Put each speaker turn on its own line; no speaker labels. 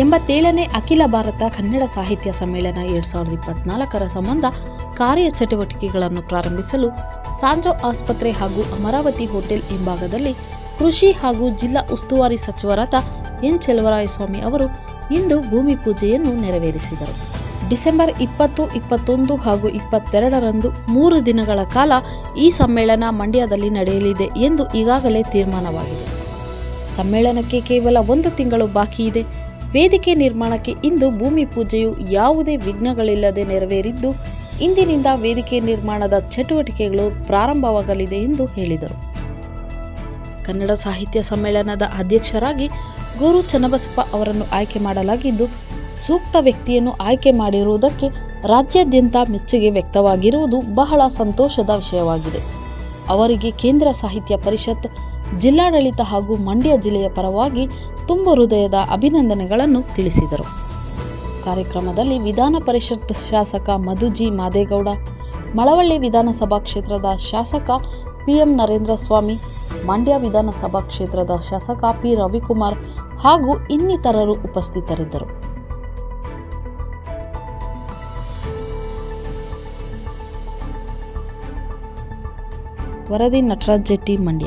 ಎಂಬತ್ತೇಳನೇ ಅಖಿಲ ಭಾರತ ಕನ್ನಡ ಸಾಹಿತ್ಯ ಸಮ್ಮೇಳನ ಎರಡ್ ಸಾವಿರದ ಇಪ್ಪತ್ನಾಲ್ಕರ ಸಂಬಂಧ ಕಾರ್ಯಚಟುವಟಿಕೆಗಳನ್ನು ಪ್ರಾರಂಭಿಸಲು ಸಾಂಜೋ ಆಸ್ಪತ್ರೆ ಹಾಗೂ ಅಮರಾವತಿ ಹೋಟೆಲ್ ಹಿಂಭಾಗದಲ್ಲಿ ಕೃಷಿ ಹಾಗೂ ಜಿಲ್ಲಾ ಉಸ್ತುವಾರಿ ಸಚಿವರಾದ ಎನ್ ಚೆಲುವರಾಯಸ್ವಾಮಿ ಅವರು ಇಂದು ಭೂಮಿ ಪೂಜೆಯನ್ನು ನೆರವೇರಿಸಿದರು. ಡಿಸೆಂಬರ್ ಇಪ್ಪತ್ತು, ಇಪ್ಪತ್ತೊಂದು ಹಾಗೂ ಇಪ್ಪತ್ತೆರಡರಂದು ಮೂರು ದಿನಗಳ ಕಾಲ ಈ ಸಮ್ಮೇಳನ ಮಂಡ್ಯದಲ್ಲಿ ನಡೆಯಲಿದೆ ಎಂದು ಈಗಾಗಲೇ ತೀರ್ಮಾನವಾಗಿದೆ. ಸಮ್ಮೇಳನಕ್ಕೆ ಕೇವಲ ಒಂದು ತಿಂಗಳು ಬಾಕಿ ಇದೆ ವೇದಿಕೆ ನಿರ್ಮಾಣಕ್ಕೆ ಇಂದು ಭೂಮಿ ಪೂಜೆಯು ಯಾವುದೇ ವಿಘ್ನಗಳಿಲ್ಲದೆ ನೆರವೇರಿದ್ದು, ಇಂದಿನಿಂದ ವೇದಿಕೆ ನಿರ್ಮಾಣದ ಚಟುವಟಿಕೆಗಳು ಪ್ರಾರಂಭವಾಗಲಿದೆ ಎಂದು ಹೇಳಿದರು. ಕನ್ನಡ ಸಾಹಿತ್ಯ ಸಮ್ಮೇಳನದ ಅಧ್ಯಕ್ಷರಾಗಿ ಗುರು ಚನ್ನಬಸಪ್ಪ ಅವರನ್ನು ಆಯ್ಕೆ ಮಾಡಲಾಗಿದ್ದು, ಸೂಕ್ತ ವ್ಯಕ್ತಿಯನ್ನು ಆಯ್ಕೆ ಮಾಡಿರುವುದಕ್ಕೆ ರಾಜ್ಯಾದ್ಯಂತ ಮೆಚ್ಚುಗೆ ವ್ಯಕ್ತವಾಗಿರುವುದು ಬಹಳ ಸಂತೋಷದ ವಿಷಯವಾಗಿದೆ. ಅವರಿಗೆ ಕೇಂದ್ರ ಸಾಹಿತ್ಯ ಪರಿಷತ್ ಜಿಲ್ಲಾಡಳಿತ ಹಾಗೂ ಮಂಡ್ಯ ಜಿಲ್ಲೆಯ ಪರವಾಗಿ ತುಂಬ ಹೃದಯದ ಅಭಿನಂದನೆಗಳನ್ನು ತಿಳಿಸಿದರು. ಕಾರ್ಯಕ್ರಮದಲ್ಲಿ ವಿಧಾನ ಪರಿಷತ್ ಶಾಸಕ ಮಧುಜಿ ಮಾದೇಗೌಡ, ಮಳವಳ್ಳಿ ವಿಧಾನಸಭಾ ಕ್ಷೇತ್ರದ ಶಾಸಕ ಪಿಎಂ ನರೇಂದ್ರ ಸ್ವಾಮಿ, ಮಂಡ್ಯ ವಿಧಾನಸಭಾ ಕ್ಷೇತ್ರದ ಶಾಸಕ ಪಿ ರವಿಕುಮಾರ್ ಹಾಗೂ ಇನ್ನಿತರರು ಉಪಸ್ಥಿತರಿದ್ದರು. ವರದಿ ನಟರಾಜ್ ಜೆಟ್ಟಿ, ಮಂಡ್ಯ.